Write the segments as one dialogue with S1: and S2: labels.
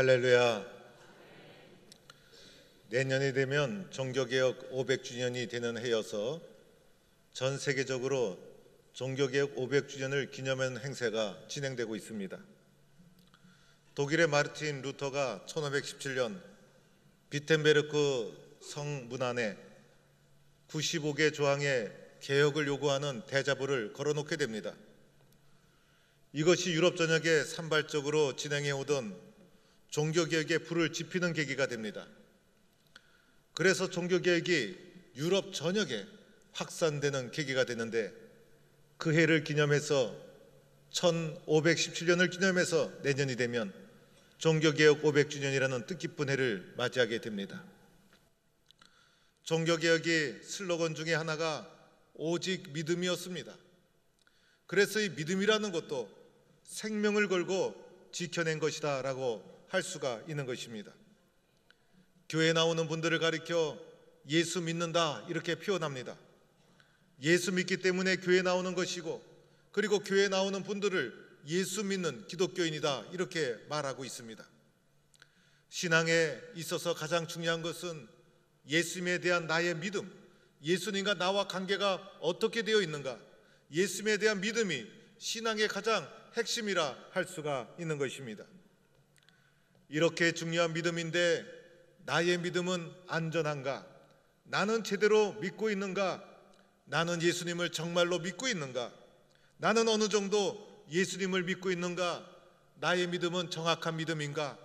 S1: 할렐루야. 내년이 되면 종교개혁 500주년이 되는 해여서 전 세계적으로 종교개혁 500주년을 기념하는 행사가 진행되고 있습니다. 독일의 마르틴 루터가 1517년 비텐베르크 성문안에 95개 조항의 개혁을 요구하는 대자보를 걸어놓게 됩니다. 이것이 유럽 전역에 산발적으로 진행해 오던 종교개혁의 불을 지피는 계기가 됩니다. 그래서 종교개혁이 유럽 전역에 확산되는 계기가 되는데 그 해를 기념해서 1517년을 기념해서 내년이 되면 종교개혁 500주년이라는 뜻깊은 해를 맞이하게 됩니다. 종교개혁의 슬로건 중에 하나가 오직 믿음이었습니다. 그래서 이 믿음이라는 것도 생명을 걸고 지켜낸 것이다 라고 할 수가 있는 것입니다. 교회 나오는 분들을 가리켜 예수 믿는다 이렇게 표현합니다. 예수 믿기 때문에 교회 나오는 것이고 그리고 교회 나오는 분들을 예수 믿는 기독교인이다 이렇게 말하고 있습니다. 신앙에 있어서 가장 중요한 것은 예수님에 대한 나의 믿음, 예수님과 나와 관계가 어떻게 되어 있는가, 예수님에 대한 믿음이 신앙의 가장 핵심이라 할 수가 있는 것입니다. 이렇게 중요한 믿음인데 나의 믿음은 안전한가? 나는 제대로 믿고 있는가? 나는 예수님을 정말로 믿고 있는가? 나는 어느 정도 예수님을 믿고 있는가? 나의 믿음은 정확한 믿음인가?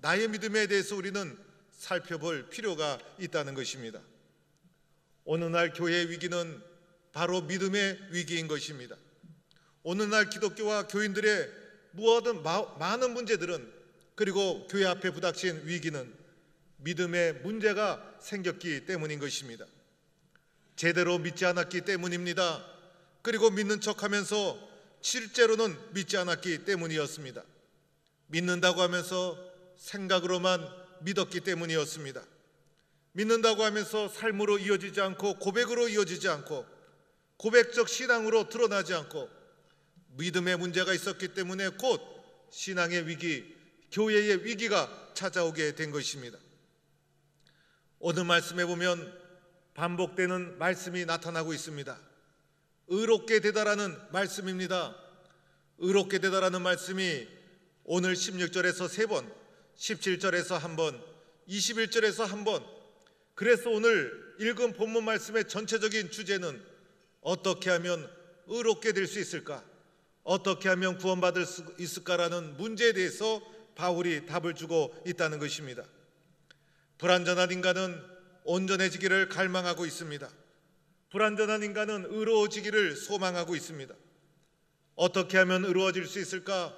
S1: 나의 믿음에 대해서 우리는 살펴볼 필요가 있다는 것입니다. 어느 날 교회의 위기는 바로 믿음의 위기인 것입니다. 어느 날 기독교와 교인들의 무엇든 많은 문제들은 그리고 교회 앞에 부닥친 위기는 믿음의 문제가 생겼기 때문인 것입니다. 제대로 믿지 않았기 때문입니다. 그리고 믿는 척 하면서 실제로는 믿지 않았기 때문이었습니다. 믿는다고 하면서 생각으로만 믿었기 때문이었습니다. 믿는다고 하면서 삶으로 이어지지 않고 고백으로 이어지지 않고 고백적 신앙으로 드러나지 않고 믿음의 문제가 있었기 때문에 곧 신앙의 위기, 교회의 위기가 찾아오게 된 것입니다. 오늘 말씀에 보면 반복되는 말씀이 나타나고 있습니다. 의롭게 되다라는 말씀입니다. 의롭게 되다라는 말씀이 오늘 16절에서 세 번, 17절에서 한 번, 21절에서 한 번. 그래서 오늘 읽은 본문 말씀의 전체적인 주제는 어떻게 하면 의롭게 될 수 있을까? 어떻게 하면 구원받을 수 있을까라는 문제에 대해서 바울이 답을 주고 있다는 것입니다. 불완전한 인간은 온전해지기를 갈망하고 있습니다. 불완전한 인간은 의로워지기를 소망하고 있습니다. 어떻게 하면 의로워질 수 있을까?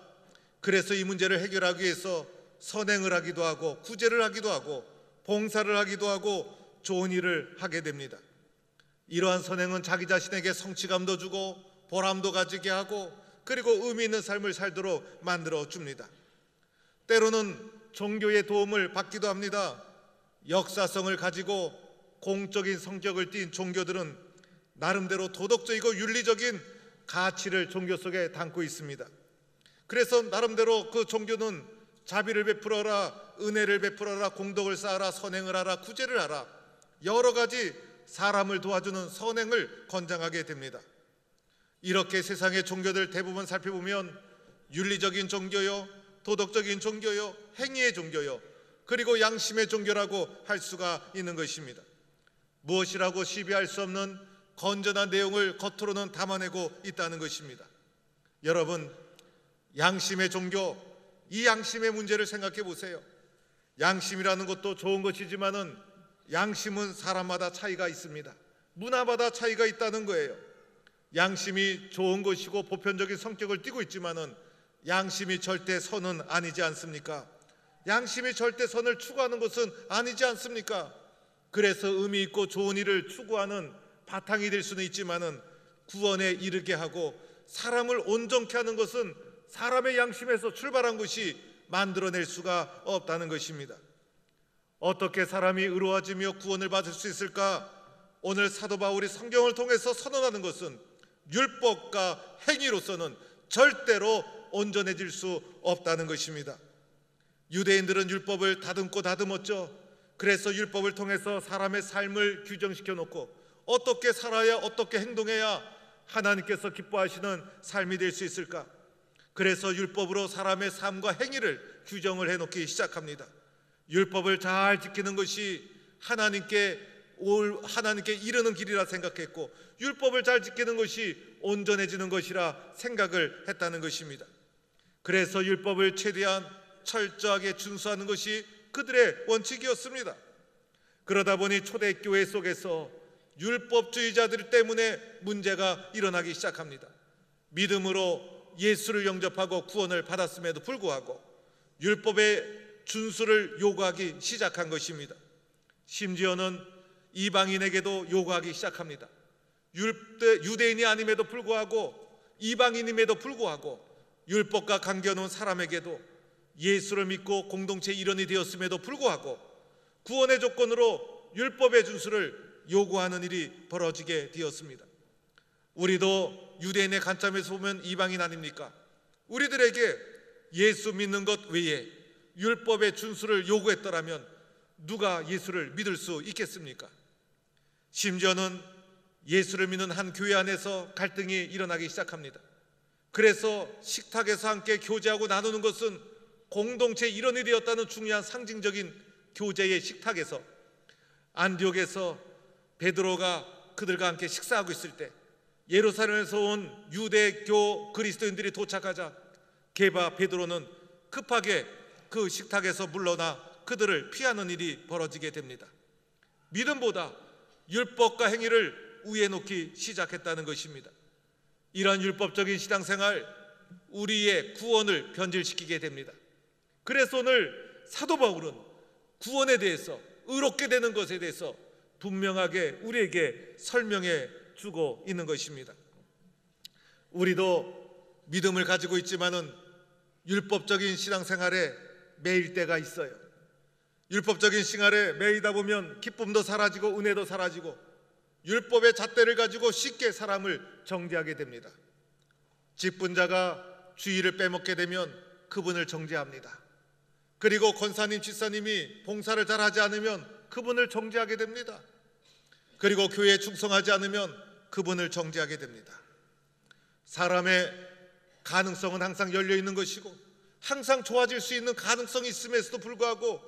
S1: 그래서 이 문제를 해결하기 위해서 선행을 하기도 하고 구제를 하기도 하고 봉사를 하기도 하고 좋은 일을 하게 됩니다. 이러한 선행은 자기 자신에게 성취감도 주고 보람도 가지게 하고 그리고 의미 있는 삶을 살도록 만들어 줍니다. 때로는 종교의 도움을 받기도 합니다. 역사성을 가지고 공적인 성격을 띤 종교들은 나름대로 도덕적이고 윤리적인 가치를 종교 속에 담고 있습니다. 그래서 나름대로 그 종교는 자비를 베풀어라, 은혜를 베풀어라, 공덕을 쌓아라, 선행을 하라, 구제를 하라. 여러 가지 사람을 도와주는 선행을 권장하게 됩니다. 이렇게 세상의 종교들 대부분 살펴보면 윤리적인 종교요, 도덕적인 종교요, 행위의 종교요, 그리고 양심의 종교라고 할 수가 있는 것입니다. 무엇이라고 시비할 수 없는 건전한 내용을 겉으로는 담아내고 있다는 것입니다. 여러분, 양심의 종교, 이 양심의 문제를 생각해 보세요. 양심이라는 것도 좋은 것이지만은 양심은 사람마다 차이가 있습니다. 문화마다 차이가 있다는 거예요. 양심이 좋은 것이고 보편적인 성격을 띠고 있지만은 양심이 절대 선은 아니지 않습니까? 양심이 절대 선을 추구하는 것은 아니지 않습니까? 그래서 의미 있고 좋은 일을 추구하는 바탕이 될 수는 있지만은 구원에 이르게 하고 사람을 온전케 하는 것은 사람의 양심에서 출발한 것이 만들어낼 수가 없다는 것입니다. 어떻게 사람이 의로워지며 구원을 받을 수 있을까? 오늘 사도 바울이 성경을 통해서 선언하는 것은 율법과 행위로서는 절대로 온전해질 수 없다는 것입니다. 유대인들은 율법을 다듬고 다듬었죠. 그래서 율법을 통해서 사람의 삶을 규정시켜 놓고 어떻게 살아야 어떻게 행동해야 하나님께서 기뻐하시는 삶이 될 수 있을까? 그래서 율법으로 사람의 삶과 행위를 규정을 해 놓기 시작합니다. 율법을 잘 지키는 것이 하나님께 올 하나님께 이르는 길이라 생각했고 율법을 잘 지키는 것이 온전해지는 것이라 생각을 했다는 것입니다. 그래서 율법을 최대한 철저하게 준수하는 것이 그들의 원칙이었습니다. 그러다 보니 초대교회 속에서 율법주의자들 때문에 문제가 일어나기 시작합니다. 믿음으로 예수를 영접하고 구원을 받았음에도 불구하고 율법의 준수를 요구하기 시작한 것입니다. 심지어는 이방인에게도 요구하기 시작합니다. 유대인이 아님에도 불구하고 이방인임에도 불구하고 율법과 관계놓은 사람에게도 예수를 믿고 공동체 일원이 되었음에도 불구하고 구원의 조건으로 율법의 준수를 요구하는 일이 벌어지게 되었습니다. 우리도 유대인의 관점에서 보면 이방인 아닙니까? 우리들에게 예수 믿는 것 외에 율법의 준수를 요구했더라면 누가 예수를 믿을 수 있겠습니까? 심지어는 예수를 믿는 한 교회 안에서 갈등이 일어나기 시작합니다. 그래서 식탁에서 함께 교제하고 나누는 것은 공동체 일원이 되었다는 중요한 상징적인 교제의 식탁에서 안디옥에서 베드로가 그들과 함께 식사하고 있을 때 예루살렘에서 온 유대교 그리스도인들이 도착하자 게바 베드로는 급하게 그 식탁에서 물러나 그들을 피하는 일이 벌어지게 됩니다. 믿음보다 율법과 행위를 위에 놓기 시작했다는 것입니다. 이러한 율법적인 신앙생활 우리의 구원을 변질시키게 됩니다. 그래서 오늘 사도 바울은 구원에 대해서 의롭게 되는 것에 대해서 분명하게 우리에게 설명해 주고 있는 것입니다. 우리도 믿음을 가지고 있지만은 율법적인 신앙생활에 매일 때가 있어요. 율법적인 생활에 매이다 보면 기쁨도 사라지고 은혜도 사라지고 율법의 잣대를 가지고 쉽게 사람을 정죄하게 됩니다. 직분자가 주의를 빼먹게 되면 그분을 정죄합니다. 그리고 권사님, 집사님이 봉사를 잘하지 않으면 그분을 정죄하게 됩니다. 그리고 교회에 충성하지 않으면 그분을 정죄하게 됩니다. 사람의 가능성은 항상 열려 있는 것이고 항상 좋아질 수 있는 가능성이 있음에도 불구하고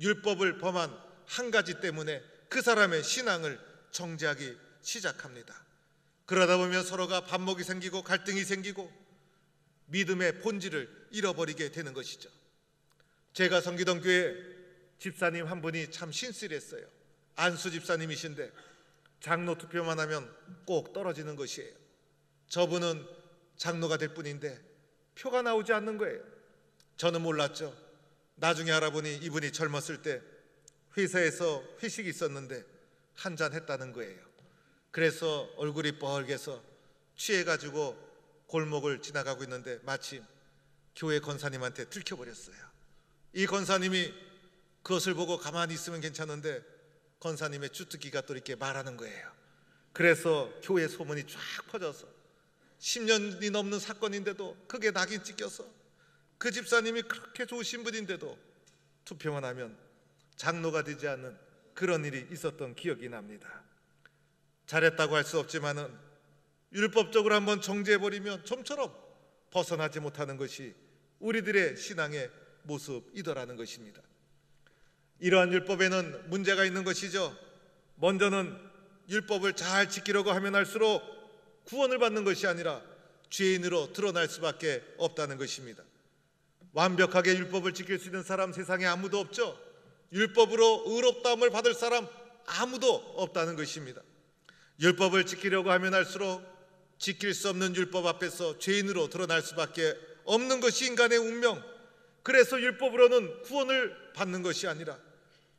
S1: 율법을 범한 한 가지 때문에 그 사람의 신앙을 정죄하기 시작합니다. 그러다 보면 서로가 반목이 생기고 갈등이 생기고 믿음의 본질을 잃어버리게 되는 것이죠. 제가 섬기던 교회 집사님 한 분이 참 신실했어요. 안수 집사님이신데 장로 투표만 하면 꼭 떨어지는 것이에요. 저분은 장로가 될 뿐인데 표가 나오지 않는 거예요. 저는 몰랐죠. 나중에 알아보니 이분이 젊었을 때 회사에서 회식이 있었는데 한 잔 했다는 거예요. 그래서 얼굴이 뻘개서 취해가지고 골목을 지나가고 있는데 마침 교회 권사님한테 들켜버렸어요. 이 권사님이 그것을 보고 가만히 있으면 괜찮은데 권사님의 주특기가 또 이렇게 말하는 거예요. 그래서 교회 소문이 쫙 퍼져서 10년이 넘는 사건인데도 그게 낙인 찍혀서 그 집사님이 그렇게 좋으신 분인데도 투표만 하면 장로가 되지 않는 그런 일이 있었던 기억이 납니다. 잘했다고 할 수 없지만은 율법적으로 한번 정죄해 버리면 좀처럼 벗어나지 못하는 것이 우리들의 신앙의 모습이더라는 것입니다. 이러한 율법에는 문제가 있는 것이죠. 먼저는 율법을 잘 지키려고 하면 할수록 구원을 받는 것이 아니라 죄인으로 드러날 수밖에 없다는 것입니다. 완벽하게 율법을 지킬 수 있는 사람 세상에 아무도 없죠. 율법으로 의롭다함을 받을 사람 아무도 없다는 것입니다. 율법을 지키려고 하면 할수록 지킬 수 없는 율법 앞에서 죄인으로 드러날 수밖에 없는 것이 인간의 운명. 그래서 율법으로는 구원을 받는 것이 아니라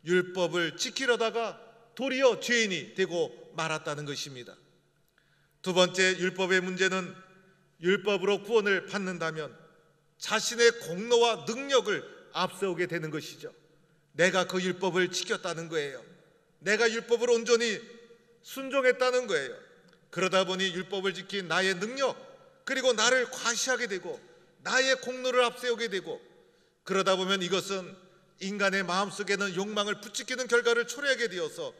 S1: 율법을 지키려다가 도리어 죄인이 되고 말았다는 것입니다. 두 번째 율법의 문제는 율법으로 구원을 받는다면 자신의 공로와 능력을 앞세우게 되는 것이죠. 내가 그 율법을 지켰다는 거예요. 내가 율법을 온전히 순종했다는 거예요. 그러다 보니 율법을 지킨 나의 능력 그리고 나를 과시하게 되고 나의 공로를 앞세우게 되고 그러다 보면 이것은 인간의 마음속에는 욕망을 부추기는 결과를 초래하게 되어서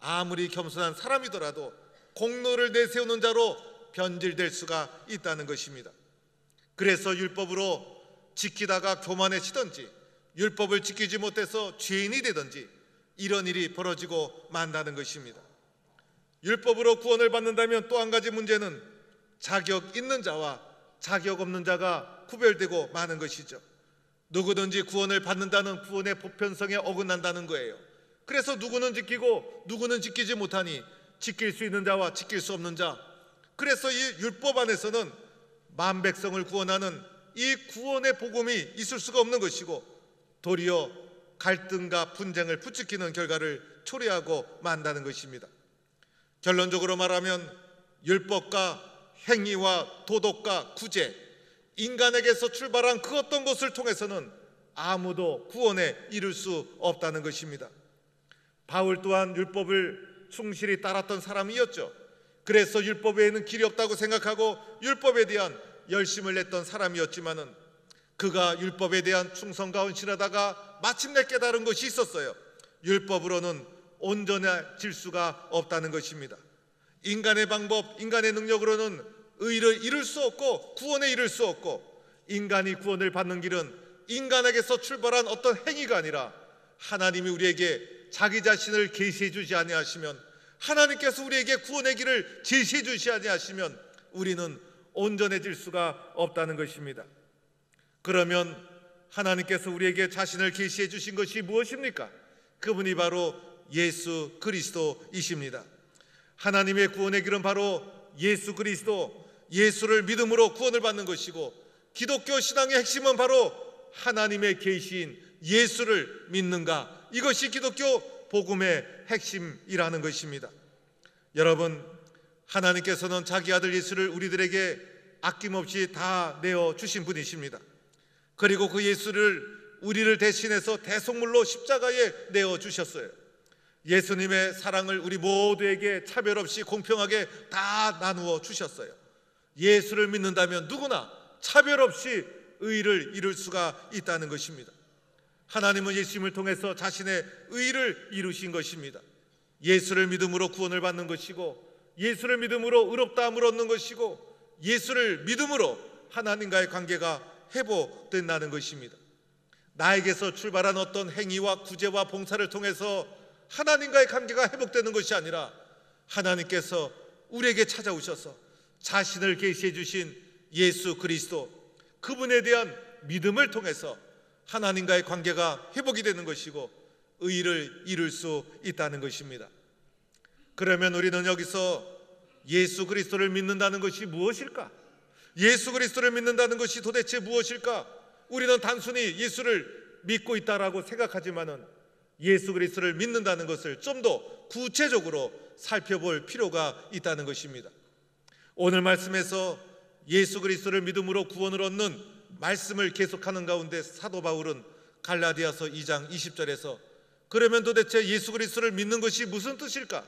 S1: 아무리 겸손한 사람이더라도 공로를 내세우는 자로 변질될 수가 있다는 것입니다. 그래서 율법으로 지키다가 교만해지든지 율법을 지키지 못해서 죄인이 되든지 이런 일이 벌어지고 만다는 것입니다. 율법으로 구원을 받는다면 또 한 가지 문제는 자격 있는 자와 자격 없는 자가 구별되고 마는 것이죠. 누구든지 구원을 받는다는 구원의 보편성에 어긋난다는 거예요. 그래서 누구는 지키고 누구는 지키지 못하니 지킬 수 있는 자와 지킬 수 없는 자. 그래서 이 율법 안에서는 만 백성을 구원하는 이 구원의 복음이 있을 수가 없는 것이고 도리어 갈등과 분쟁을 부추기는 결과를 초래하고 만다는 것입니다. 결론적으로 말하면 율법과 행위와 도덕과 구제, 인간에게서 출발한 그 어떤 것을 통해서는 아무도 구원에 이를 수 없다는 것입니다. 바울 또한 율법을 충실히 따랐던 사람이었죠. 그래서 율법에는 길이 없다고 생각하고 율법에 대한 열심을 냈던 사람이었지만은 그가 율법에 대한 충성과 헌신하다가 마침내 깨달은 것이 있었어요. 율법으로는 온전해질 수가 없다는 것입니다. 인간의 방법, 인간의 능력으로는 의를 이룰 수 없고 구원에 이를 수 없고 인간이 구원을 받는 길은 인간에게서 출발한 어떤 행위가 아니라 하나님이 우리에게 자기 자신을 계시해 주지 아니하시면 하나님께서 우리에게 구원의 길을 제시해 주시 아니하시면 우리는 온전해질 수가 없다는 것입니다. 그러면 하나님께서 우리에게 자신을 계시해 주신 것이 무엇입니까? 그분이 바로 예수 그리스도이십니다. 하나님의 구원의 길은 바로 예수 그리스도, 예수를 믿음으로 구원을 받는 것이고 기독교 신앙의 핵심은 바로 하나님의 계시인 예수를 믿는가. 이것이 기독교 복음의 핵심이라는 것입니다. 여러분, 하나님께서는 자기 아들 예수를 우리들에게 아낌없이 다 내어 주신 분이십니다. 그리고 그 예수를 우리를 대신해서 대속물로 십자가에 내어 주셨어요. 예수님의 사랑을 우리 모두에게 차별 없이 공평하게 다 나누어 주셨어요. 예수를 믿는다면 누구나 차별 없이 의를 이룰 수가 있다는 것입니다. 하나님은 예수님을 통해서 자신의 의를 이루신 것입니다. 예수를 믿음으로 구원을 받는 것이고 예수를 믿음으로 의롭다함을 얻는 것이고 예수를 믿음으로 하나님과의 관계가 회복된다는 것입니다. 나에게서 출발한 어떤 행위와 구제와 봉사를 통해서 하나님과의 관계가 회복되는 것이 아니라 하나님께서 우리에게 찾아오셔서 자신을 계시해 주신 예수 그리스도 그분에 대한 믿음을 통해서 하나님과의 관계가 회복이 되는 것이고 의를 이룰 수 있다는 것입니다. 그러면 우리는 여기서 예수 그리스도를 믿는다는 것이 무엇일까? 예수 그리스도를 믿는다는 것이 도대체 무엇일까? 우리는 단순히 예수를 믿고 있다라고 생각하지만은 예수 그리스도를 믿는다는 것을 좀 더 구체적으로 살펴볼 필요가 있다는 것입니다. 오늘 말씀에서 예수 그리스도를 믿음으로 구원을 얻는 말씀을 계속하는 가운데 사도 바울은 갈라디아서 2장 20절에서 그러면 도대체 예수 그리스도를 믿는 것이 무슨 뜻일까?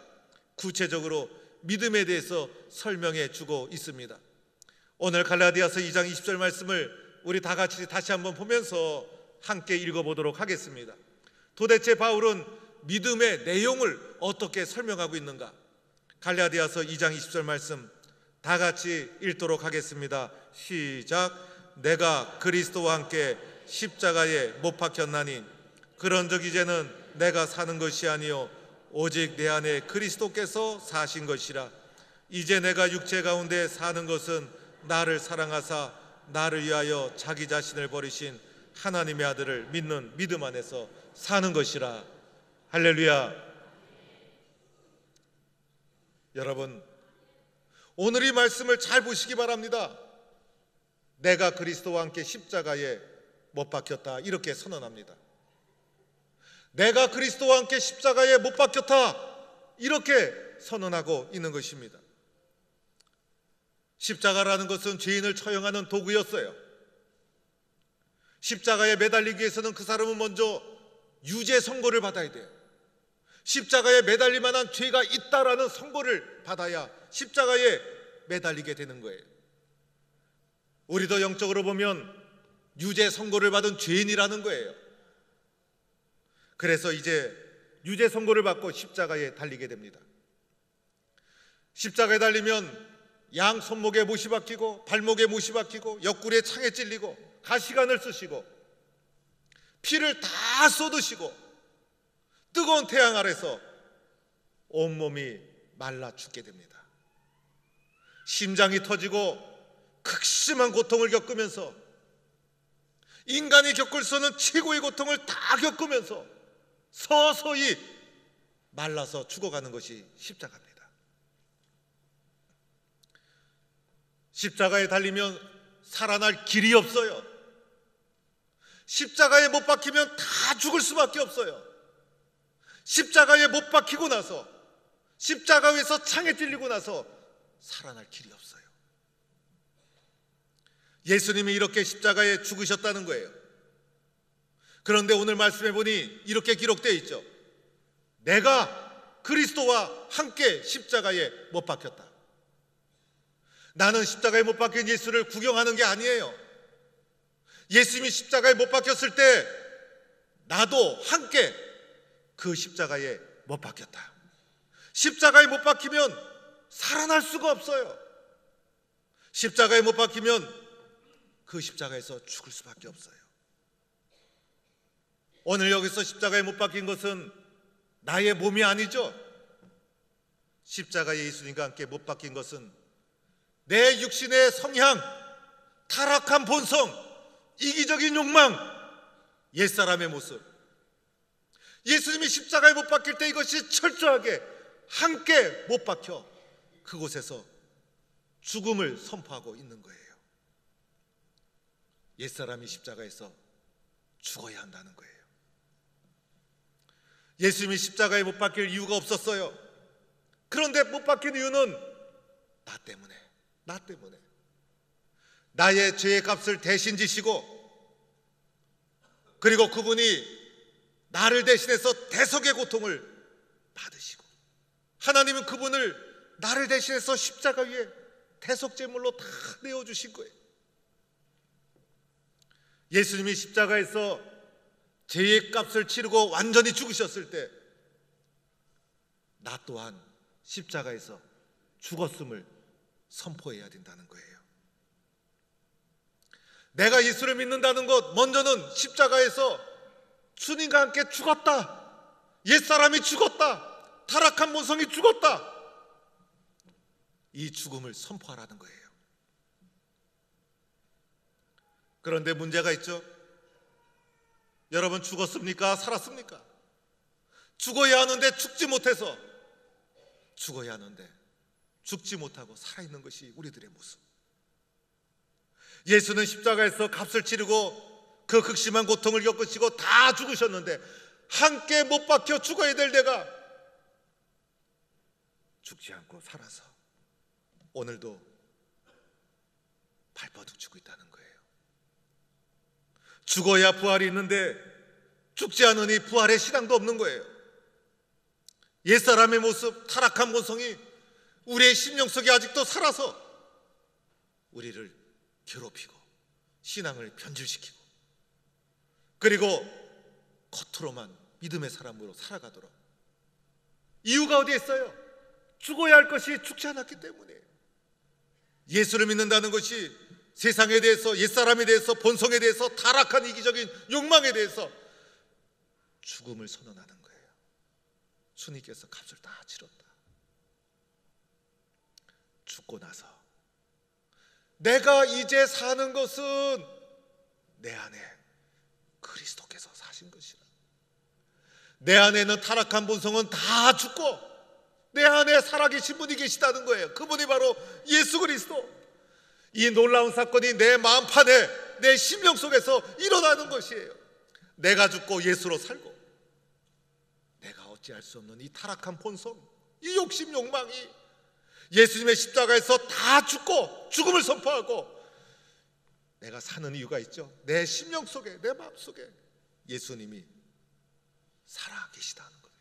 S1: 구체적으로 믿음에 대해서 설명해 주고 있습니다. 오늘 갈라디아서 2장 20절 말씀을 우리 다 같이 다시 한번 보면서 함께 읽어 보도록 하겠습니다. 도대체 바울은 믿음의 내용을 어떻게 설명하고 있는가? 갈라디아서 2장 20절 말씀 다 같이 읽도록 하겠습니다. 시작. 내가 그리스도와 함께 십자가에 못 박혔나니 그런 적 이제는 내가 사는 것이 아니요 오직 내 안에 그리스도께서 사신 것이라 이제 내가 육체 가운데 사는 것은 나를 사랑하사 나를 위하여 자기 자신을 버리신 하나님의 아들을 믿는 믿음 안에서 사는 것이라 할렐루야 여러분 오늘 이 말씀을 잘 보시기 바랍니다 내가 그리스도와 함께 십자가에 못 박혔다. 이렇게 선언합니다. 내가 그리스도와 함께 십자가에 못 박혔다. 이렇게 선언하고 있는 것입니다. 십자가라는 것은 죄인을 처형하는 도구였어요. 십자가에 매달리기 위해서는 그 사람은 먼저 유죄 선고를 받아야 돼요. 십자가에 매달릴 만한 죄가 있다라는 선고를 받아야 십자가에 매달리게 되는 거예요. 우리도 영적으로 보면 유죄 선고를 받은 죄인이라는 거예요. 그래서 이제 유죄 선고를 받고 십자가에 달리게 됩니다. 십자가에 달리면 양 손목에 못이 박히고 발목에 못이 박히고 옆구리에 창에 찔리고 가시관을 쓰시고 피를 다 쏟으시고 뜨거운 태양 아래서 온몸이 말라 죽게 됩니다. 심장이 터지고 극심한 고통을 겪으면서 인간이 겪을 수 없는 최고의 고통을 다 겪으면서 서서히 말라서 죽어가는 것이 십자가입니다. 십자가에 달리면 살아날 길이 없어요. 십자가에 못 박히면 다 죽을 수밖에 없어요. 십자가에 못 박히고 나서 십자가 위에서 창에 찔리고 나서 살아날 길이 없어요. 예수님이 이렇게 십자가에 죽으셨다는 거예요. 그런데 오늘 말씀해 보니 이렇게 기록되어 있죠. 내가 그리스도와 함께 십자가에 못 박혔다. 나는 십자가에 못 박힌 예수를 구경하는 게 아니에요. 예수님이 십자가에 못 박혔을 때 나도 함께 그 십자가에 못 박혔다. 십자가에 못 박히면 살아날 수가 없어요. 십자가에 못 박히면 그 십자가에서 죽을 수밖에 없어요. 오늘 여기서 십자가에 못 박힌 것은 나의 몸이 아니죠. 십자가에 예수님과 함께 못 박힌 것은 내 육신의 성향, 타락한 본성, 이기적인 욕망, 옛사람의 모습. 예수님이 십자가에 못 박힐 때 이것이 철저하게 함께 못 박혀 그곳에서 죽음을 선포하고 있는 거예요. 옛사람이 십자가에서 죽어야 한다는 거예요. 예수님이 십자가에 못 박힐 이유가 없었어요. 그런데 못 박힌 이유는 나 때문에, 나 때문에. 나의 죄의 값을 대신 지시고, 그리고 그분이 나를 대신해서 대속의 고통을 받으시고, 하나님은 그분을 나를 대신해서 십자가 위에 대속 제물로 다 내어 주신 거예요. 예수님이 십자가에서 죄의 값을 치르고 완전히 죽으셨을 때, 나 또한 십자가에서 죽었음을 선포해야 된다는 거예요. 내가 예수를 믿는다는 것, 먼저는 십자가에서 주님과 함께 죽었다. 옛사람이 죽었다. 타락한 본성이 죽었다. 이 죽음을 선포하라는 거예요. 그런데 문제가 있죠. 여러분 죽었습니까? 살았습니까? 죽어야 하는데 죽지 못해서 죽어야 하는데 죽지 못하고 살아있는 것이 우리들의 모습. 예수는 십자가에서 값을 치르고 그 극심한 고통을 겪으시고 다 죽으셨는데 함께 못 박혀 죽어야 될 내가 죽지 않고 살아서 오늘도 발버둥 치고 있다는 거예요. 죽어야 부활이 있는데 죽지 않으니 부활의 신앙도 없는 거예요. 옛사람의 모습, 타락한 본성이 우리의 심령 속에 아직도 살아서 우리를 괴롭히고 신앙을 변질시키고 그리고 겉으로만 믿음의 사람으로 살아가도록 이유가 어디에 있어요? 죽어야 할 것이 죽지 않았기 때문에 예수를 믿는다는 것이 세상에 대해서 옛사람에 대해서 본성에 대해서 타락한 이기적인 욕망에 대해서 죽음을 선언하는 거예요. 주님께서 값을 다 치렀다. 죽고 나서 내가 이제 사는 것은 내 안에 그리스도께서 사신 것이라. 내 안에 는 타락한 본성은 다 죽고 내 안에 살아계신 분이 계시다는 거예요. 그분이 바로 예수 그리스도. 이 놀라운 사건이 내 마음판에 내 심령 속에서 일어나는 것이에요. 내가 죽고 예수로 살고 내가 어찌할 수 없는 이 타락한 본성, 이 욕심 욕망이 예수님의 십자가에서 다 죽고 죽음을 선포하고 내가 사는 이유가 있죠. 내 심령 속에 내 마음 속에 예수님이 살아 계시다는 거예요.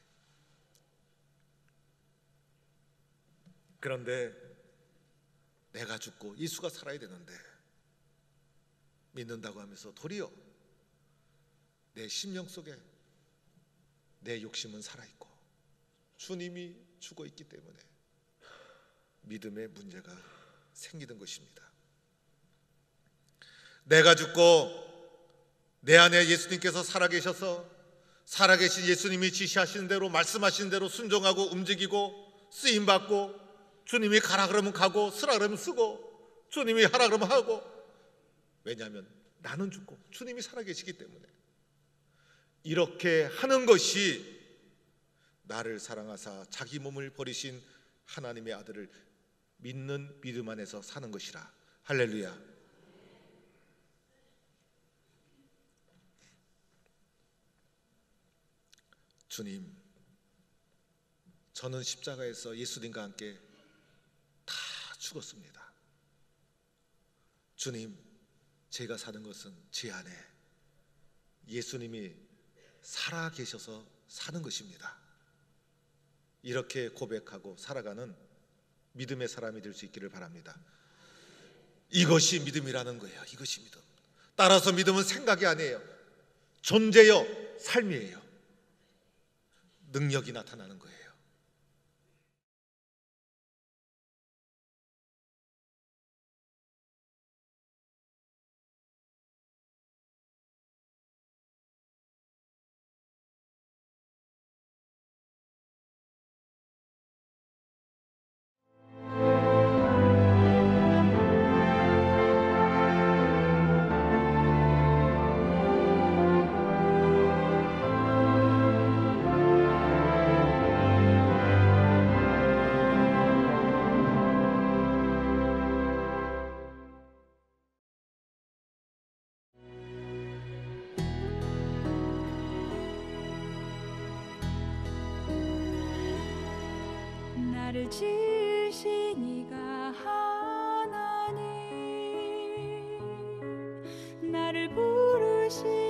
S1: 그런데 내가 죽고 예수가 살아야 되는데 믿는다고 하면서 도리어 내 심령 속에 내 욕심은 살아있고 주님이 죽어 있기 때문에 믿음의 문제가 생기는 것입니다. 내가 죽고 내 안에 예수님께서 살아계셔서 살아계신 예수님이 지시하시는 대로 말씀하시는 대로 순종하고 움직이고 쓰임 받고 주님이 가라 그러면 가고 쓰라 그러면 쓰고 주님이 하라 그러면 하고 왜냐하면 나는 죽고 주님이 살아계시기 때문에 이렇게 하는 것이 나를 사랑하사 자기 몸을 버리신 하나님의 아들을 믿는 믿음 안에서 사는 것이라 할렐루야. 주님, 저는 십자가에서 예수님과 함께 다 죽었습니다. 주님, 제가 사는 것은 제 안에 예수님이 살아 계셔서 사는 것입니다. 이렇게 고백하고 살아가는 믿음의 사람이 될 수 있기를 바랍니다. 이것이 믿음이라는 거예요. 이것이 믿음. 따라서 믿음은 생각이 아니에요. 존재요, 삶이에요. 능력이 나타나는 거예요.
S2: 지으신 이가 하나님 나를 부르신